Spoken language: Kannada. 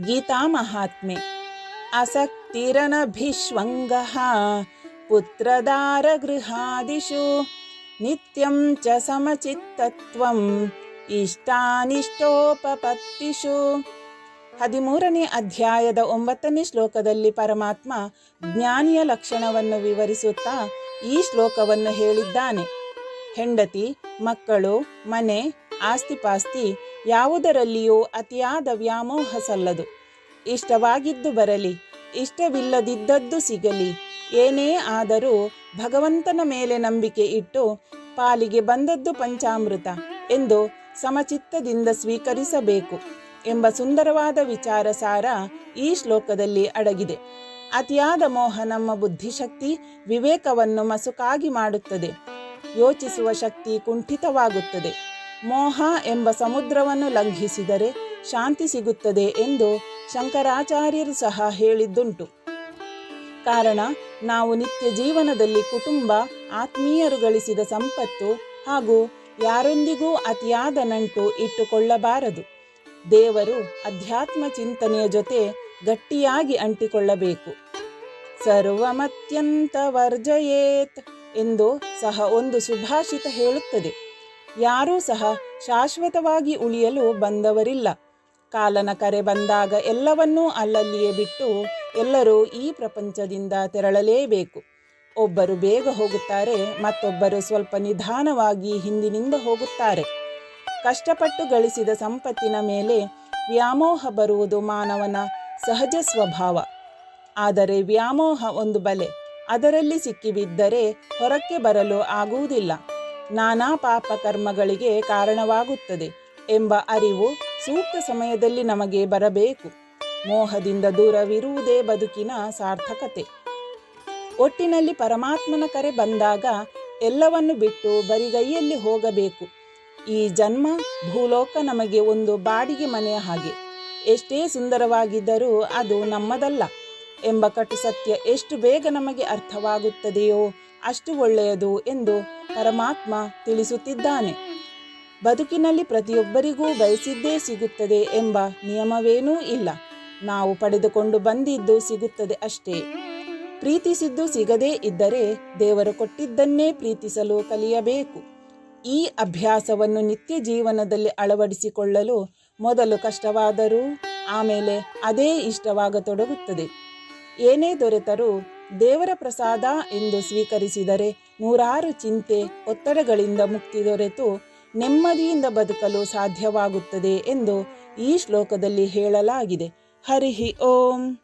ಗೀತಾಮಹಾತ್ಮೆ असक्तिरनभिष्वङ्गः पुत्रदारगृहादिषु नित्यं च समचित्तत्वम् ಇಷ್ಟಾನಿಷ್ಟೋಪಪತ್ತಿಷು ಹದಿಮೂರನೇ ಅಧ್ಯಾಯದ ಒಂಬತ್ತನೇ ಶ್ಲೋಕದಲ್ಲಿ ಪರಮಾತ್ಮ ಜ್ಞಾನಿಯ ಲಕ್ಷಣವನ್ನು ವಿವರಿಸುತ್ತಾ ಈ ಶ್ಲೋಕವನ್ನು ಹೇಳಿದ್ದಾನೆ ಹೆಂಡತಿ ಮಕ್ಕಳು ಮನೆ ಆಸ್ತಿಪಾಸ್ತಿ ಯಾವುದರಲ್ಲಿಯೂ ಅತಿಯಾದ ವ್ಯಾಮೋಹ ಸಲ್ಲದು ಇಷ್ಟವಾಗಿದ್ದು ಬರಲಿ, ಇಷ್ಟವಿಲ್ಲದಿದ್ದದ್ದು ಸಿಗಲಿ. ಏನೇ ಆದರೂ ಭಗವಂತನ ಮೇಲೆ ನಂಬಿಕೆ ಇಟ್ಟು ಪಾಲಿಗೆ ಬಂದದ್ದು ಪಂಚಾಮೃತ ಎಂದು ಸಮಚಿತ್ತದಿಂದ ಸ್ವೀಕರಿಸಬೇಕು ಎಂಬ ಸುಂದರವಾದ ವಿಚಾರ ಸಾರ ಈ ಶ್ಲೋಕದಲ್ಲಿ ಅಡಗಿದೆ. ಅತಿಯಾದ ಮೋಹ ನಮ್ಮ ಬುದ್ಧಿಶಕ್ತಿ ವಿವೇಕವನ್ನು ಮಸುಕಾಗಿ ಮಾಡುತ್ತದೆ. ಯೋಚಿಸುವ ಶಕ್ತಿ ಕುಂಠಿತವಾಗುತ್ತದೆ. ಮೋಹ ಎಂಬ ಸಮುದ್ರವನ್ನು ಲಂಘಿಸಿದರೆ ಶಾಂತಿ ಸಿಗುತ್ತದೆ ಎಂದು ಶಂಕರಾಚಾರ್ಯರು ಸಹ ಹೇಳಿದ್ದುಂಟು. ಕಾರಣ, ನಾವು ನಿತ್ಯ ಜೀವನದಲ್ಲಿ ಕುಟುಂಬ, ಆತ್ಮೀಯರು ಗಳಿಸಿದ ಸಂಪತ್ತು ಹಾಗೂ ಯಾರೊಂದಿಗೂ ಅತಿಯಾದ ನಂಟು ಇಟ್ಟುಕೊಳ್ಳಬಾರದು. ದೇವರು ಅಧ್ಯಾತ್ಮ ಚಿಂತನೆಯ ಜೊತೆ ಗಟ್ಟಿಯಾಗಿ ಅಂಟಿಕೊಳ್ಳಬೇಕು. ಸರ್ವಮತ್ಯಂತ ವರ್ಜಯೇತ್ ಎಂದು ಸಹ ಒಂದು ಸುಭಾಷಿತ ಹೇಳುತ್ತದೆ. ಯಾರೂ ಸಹ ಶಾಶ್ವತವಾಗಿ ಉಳಿಯಲು ಬಂದವರಿಲ್ಲ. ಕಾಲನ ಕರೆ ಬಂದಾಗ ಎಲ್ಲವನ್ನೂ ಅಲ್ಲಲ್ಲಿಯೇ ಬಿಟ್ಟು ಎಲ್ಲರೂ ಈ ಪ್ರಪಂಚದಿಂದ ತೆರಳಲೇಬೇಕು. ಒಬ್ಬರು ಬೇಗ ಹೋಗುತ್ತಾರೆ, ಮತ್ತೊಬ್ಬರು ಸ್ವಲ್ಪ ನಿಧಾನವಾಗಿ ಹಿಂದಿನಿಂದ ಹೋಗುತ್ತಾರೆ. ಕಷ್ಟಪಟ್ಟು ಗಳಿಸಿದ ಸಂಪತ್ತಿನ ಮೇಲೆ ವ್ಯಾಮೋಹ ಬರುವುದು ಮಾನವನ ಸಹಜ ಸ್ವಭಾವ. ಆದರೆ ವ್ಯಾಮೋಹ ಒಂದು ಬಲೆ, ಅದರಲ್ಲಿ ಸಿಕ್ಕಿಬಿದ್ದರೆ ಹೊರಕ್ಕೆ ಬರಲು ಆಗುವುದಿಲ್ಲ. ನಾನಾ ಪಾಪ ಕರ್ಮಗಳಿಗೆ ಕಾರಣವಾಗುತ್ತದೆ ಎಂಬ ಅರಿವು ಸೂಕ್ತ ಸಮಯದಲ್ಲಿ ನಮಗೆ ಬರಬೇಕು. ಮೋಹದಿಂದ ದೂರವಿರುವುದೇ ಬದುಕಿನ ಸಾರ್ಥಕತೆ. ಒಟ್ಟಿನಲ್ಲಿ ಪರಮಾತ್ಮನ ಕರೆ ಬಂದಾಗ ಎಲ್ಲವನ್ನು ಬಿಟ್ಟು ಬರಿಗೈಯಲ್ಲಿ ಹೋಗಬೇಕು. ಈ ಜನ್ಮ ಭೂಲೋಕ ನಮಗೆ ಒಂದು ಬಾಡಿಗೆ ಮನೆಯ ಹಾಗೆ. ಎಷ್ಟೇ ಸುಂದರವಾಗಿದ್ದರೂ ಅದು ನಮ್ಮದಲ್ಲ ಎಂಬ ಕಟು ಸತ್ಯ ಎಷ್ಟು ಬೇಗ ನಮಗೆ ಅರ್ಥವಾಗುತ್ತದೆಯೋ ಅಷ್ಟು ಒಳ್ಳೆಯದು ಎಂದು ಪರಮಾತ್ಮ ತಿಳಿಸುತ್ತಿದ್ದಾನೆ. ಬದುಕಿನಲ್ಲಿ ಪ್ರತಿಯೊಬ್ಬರಿಗೂ ಬಯಸಿದ್ದೇ ಸಿಗುತ್ತದೆ ಎಂಬ ನಿಯಮವೇನೂ ಇಲ್ಲ. ನಾವು ಪಡೆದುಕೊಂಡು ಬಂದಿದ್ದು ಸಿಗುತ್ತದೆ ಅಷ್ಟೇ. ಪ್ರೀತಿಸಿದ್ದು ಸಿಗದೇ ಇದ್ದರೆ ದೇವರು ಕೊಟ್ಟಿದ್ದನ್ನೇ ಪ್ರೀತಿಸಲು ಕಲಿಯಬೇಕು. ಈ ಅಭ್ಯಾಸವನ್ನು ನಿತ್ಯ ಜೀವನದಲ್ಲಿ ಅಳವಡಿಸಿಕೊಳ್ಳಲು ಮೊದಲು ಕಷ್ಟವಾದರೂ ಆಮೇಲೆ ಅದೇ ಇಷ್ಟವಾಗತೊಡಗುತ್ತದೆ. ಏನೇ ದೊರೆತರೂ ದೇವರ ಪ್ರಸಾದ ಎಂದು ಸ್ವೀಕರಿಸಿದರೆ ನೂರಾರು ಚಿಂತೆ, ಒತ್ತಡಗಳಿಂದ ಮುಕ್ತಿ ದೊರೆತು ನೆಮ್ಮದಿಯಿಂದ ಬದುಕಲು ಸಾಧ್ಯವಾಗುತ್ತದೆ ಎಂದು ಈ ಶ್ಲೋಕದಲ್ಲಿ ಹೇಳಲಾಗಿದೆ. ಹರಿಹಿ ಓಂ.